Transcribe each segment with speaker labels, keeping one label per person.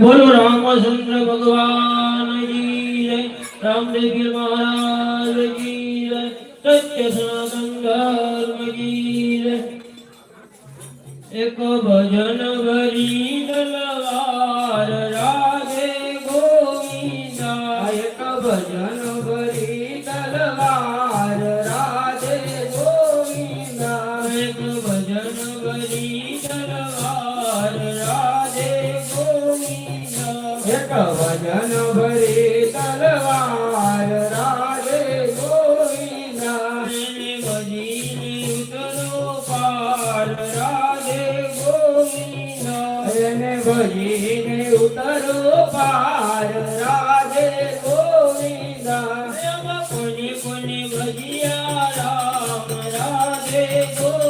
Speaker 1: बोलो रामचंद्र
Speaker 2: भगवान की जय महाराज की जय सत्य सनातन धर्म की जय एक भजन भरी दलवा ભજન ભરી તલવાર રાધે ગોવિંદા ભજીને ઉતરો પાર રાધે ગોવિંદા એને ભજીને ઉતરો પાર રાધે ગોવિંદા કોને ભજિયા ભજીયા રામ રાધે ગોવિંદા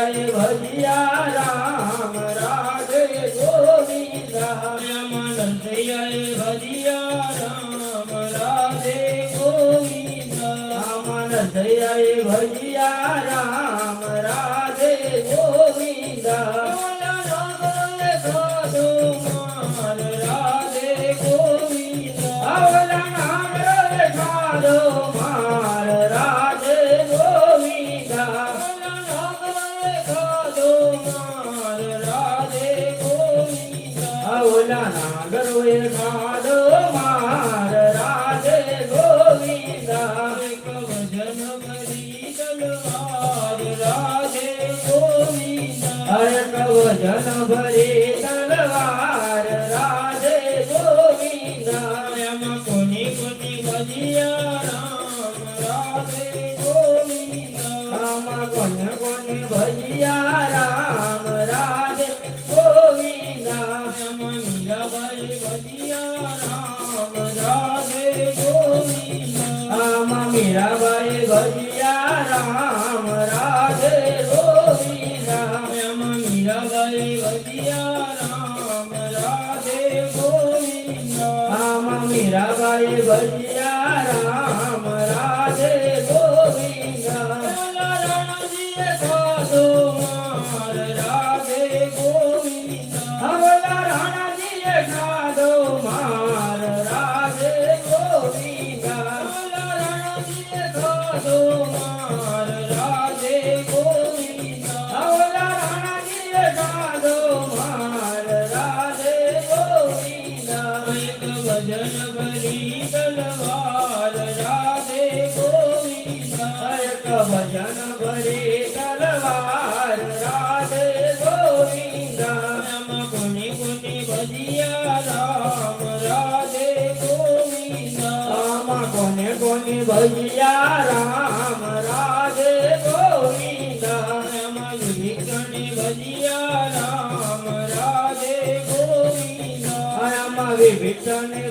Speaker 2: નંદૈયાએ ભજીયા રામ, રાધે ગોવિંદા. એમાં નંદૈયાએ ભજીયા રામ રાધે ગોવિંદા આમાં નંદૈયાએ ભજીયા રામ, રાધે ગોવિંદા. આવલા નાગરે ખાધો માર રાધે ગોવિંદા ભજન કરી તલવાર રાધે ગોવિંદા એક ભજન ભરી તલવાર રાધે
Speaker 1: हमारे
Speaker 2: भैया राम राधे गोविंदा। गोविंदा। हमारा
Speaker 1: राणा जी गोविंदा हमारा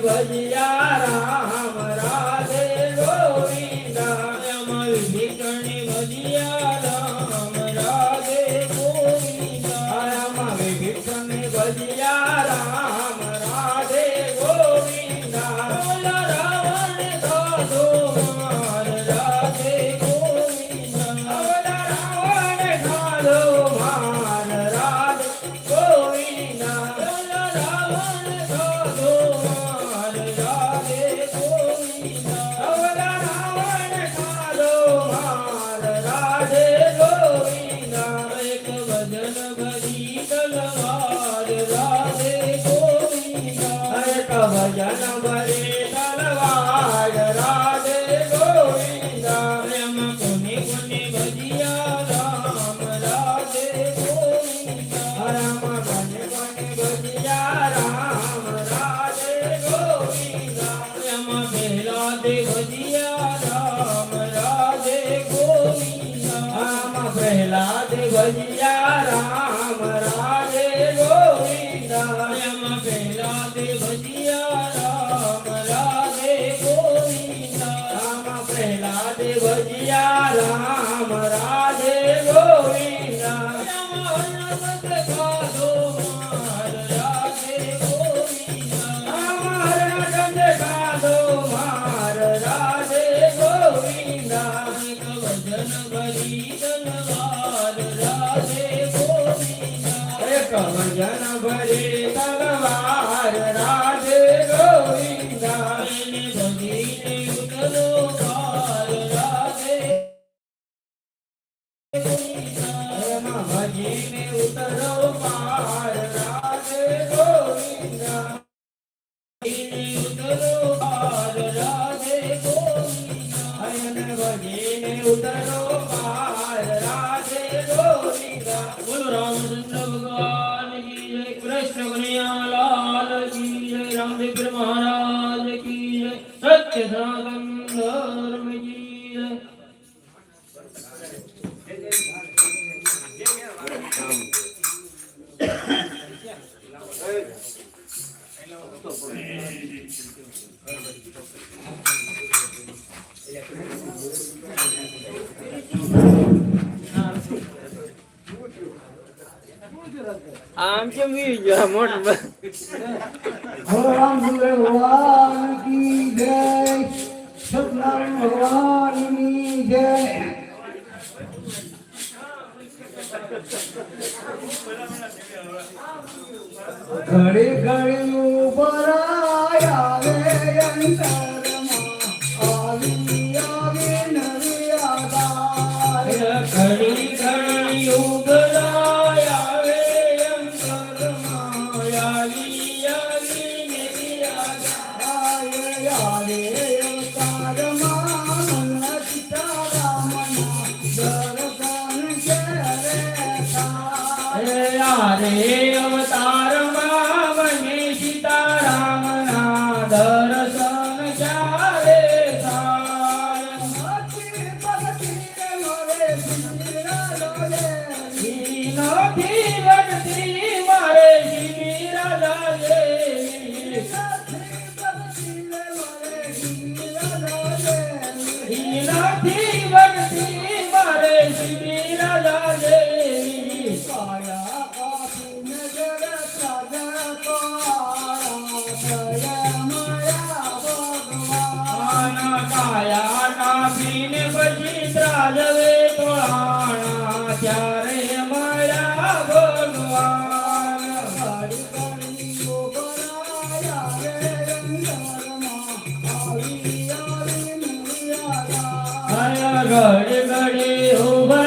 Speaker 1: భజియారా
Speaker 2: 那个，一个。જમી ગયો
Speaker 1: મોટ ભગવાન ભગવાન કી જય
Speaker 3: સતનામ ભગવાન ની જય ઘડે ઘડે ઉપર આવે અંતર
Speaker 1: ઘડી માધવે પુરાણા ચારે મારા ભગવાન. હરી ઘડી ઘડી ઊભા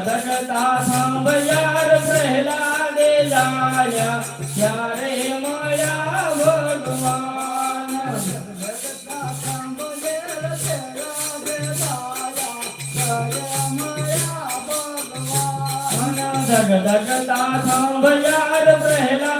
Speaker 1: ધગધગતા સાંભયાર પ્રહલાદે લાયા ત્યારે માયા ભગવાન ધગધગતા સાંભયાર પ્રહલાદે જાયા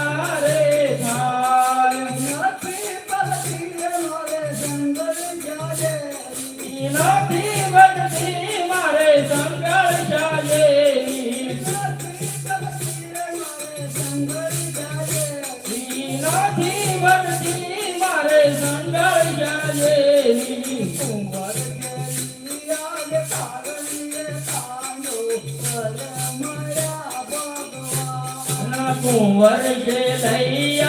Speaker 1: வருகிறதையா